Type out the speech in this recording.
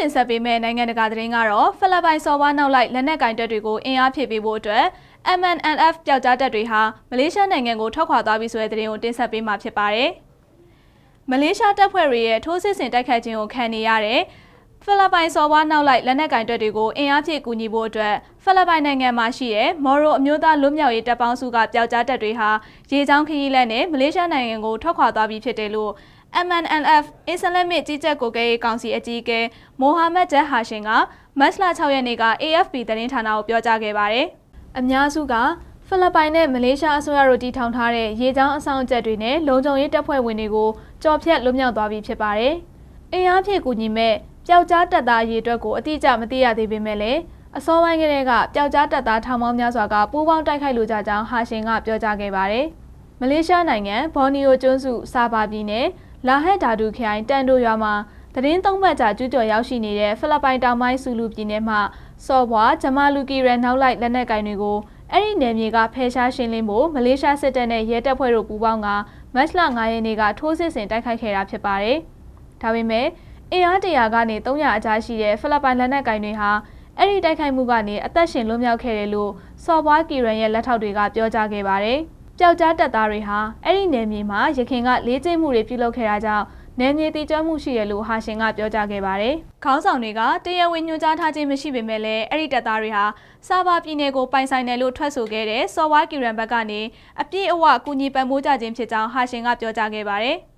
တင်ဆက်ပေးမယ့်နိုင်ငံတကာသတင်းကတော့ဖိလစ်ပိုင်စော်ဘွားနောက်လိုက်လက်နက်ကင်တပ်တွေကိုအင်အားဖြည့်ပေးဖို့အတွက် MNLF ပျောက်ကြားတပ်တွေဟာမလေးရှားနိုင်ငံကိုထွက်ခွာသွားပြီဆိုတဲ့သတင်းကိုတင်ဆက်ပေးမှာဖြစ်ပါတယ်။မလေးရှားတပ်ဖွဲ့တွေရဲ့ထိုးစစ်ဆင်တိုက်ခိုက်ခြင်းကိုခံနေရတဲ့ဖိလစ်ပိုင်စော်ဘွားနောက်လိုက်လက်နက်ကင်တပ်တွေကိုအင်အားဖြည့်ကူညီဖို့အတွက်ဖိလစ်ပိုင်နိုင်ငံမှာရှိတဲ့မော်ရိုအမျိုးသားလွတ်မြောက်ရေးတပ်ပေါင်းစုကပျောက်ကြားတပ်တွေဟာရေချောင်းခရီးလက်နဲ့မလေးရှားနိုင်ငံကိုထွက်ခွာသွားပြီဖြစ်တယ်လို့ MNLF အစ္စလာမစ်ကြီးကြပ်ကိုကဲရေးကောင်စီအကြီးအကဲမိုဟာမက်ဂျက်ဟာရှင်ကမတ်လ6ရက်နေ့က AFP သတင်းဌာနကိုပြောကြားခဲ့ပါတယ်။အများစုကဖိလစ်ပိုင်နဲ့မလေးရှားအစိုးရတို့တည်ထောင်ထားတဲ့ရေကြောင်းအဆောင်အကျက်တွေနဲ့လုံခြုံရေးတပ်ဖွဲ့ဝင်တွေကိုကြော်ဖြတ်လွတ်မြောက်သွားပြီဖြစ်ပါတယ်။အင်အားဖြည့်ကူညီမဲ့ပျောက်ကြားတပ်သားရေးအတွက်ကိုအတိအကျမသိရသေးပေမဲ့လည်းအစောပိုင်းကတည်းကပျောက်ကြားတပ်သားထောင်ပေါင်းများစွာကပူးပေါင်းတိုက်ခိုက်လိုကြကြောင်းဟာရှင်ကပြောကြားခဲ့ပါတယ်။မလေးရှားနိုင်ငံဘော်နီယိုကျွန်းစုစာဘာပြည်နယ် လာဟက်ဓာတုခိုင်တန်တိုရွာမှာသတင်းသုံးပတ်ကြာကျူးကျော်ရောက်ရှိနေတဲ့ဖိလစ်ပိုင်တောင်ပိုင်းဆူလူပြည်နယ်မှစော်ဘွားဂျမာလူကီရန်နောက်လိုက်လက်နက်ကင်တွေကိုအဲ့ဒီနယ်မြေကဖယ်ရှားရှင်းလင်းဖို့မလေးရှားစစ်တပ်နဲ့ရဲတပ်ဖွဲ့တို့ပူးပေါင်းကမတ်လ9ရက်နေ့ကထိုးစစ်ဆင်တိုက်ခိုက်ခဲ့တာဖြစ်ပါတယ်။ဒါပေမဲ့အင်အားတရာကနေ300အကြားရှိတဲ့ဖိလစ်ပိုင်လက်နက်ကင်တွေဟာအဲ့ဒီတိုက်ခိုက်မှုကနေအသက်ရှင်လွတ်မြောက်ခဲ့တယ်လို့စော်ဘွားကီရန်ရဲ့လက်ထောက်တွေကပြောကြားခဲ့ပါတယ်။ ပျောက်ကြားတပ်သားတွေဟာအဲ့ဒီနယ်မြေမှာရခင်ကလေးကျိတ်မှုတွေပြုလုပ်ခဲ့တာကြောင့်နယ်မြေတည်ကျွမ်းမှုရှိတယ်လို့ဟာရှင်ကပြောကြားခဲ့ပါတယ်။ခေါင်းဆောင်တွေကတရားဝင်ညွှန်ကြားထားခြင်းမရှိပေမဲ့လည်းအဲ့ဒီတပ်သားတွေဟာစာဘာပြည်နယ်ကိုပိုင်ဆိုင်တယ်လို့ထွက်ဆိုခဲ့တဲ့စော်ဝါကီရန်ဘက်ကနေအပြည့်အဝကူညီပံ့ပိုးကြခြင်းဖြစ်ကြောင်းဟာရှင်ကပြောကြားခဲ့ပါတယ်။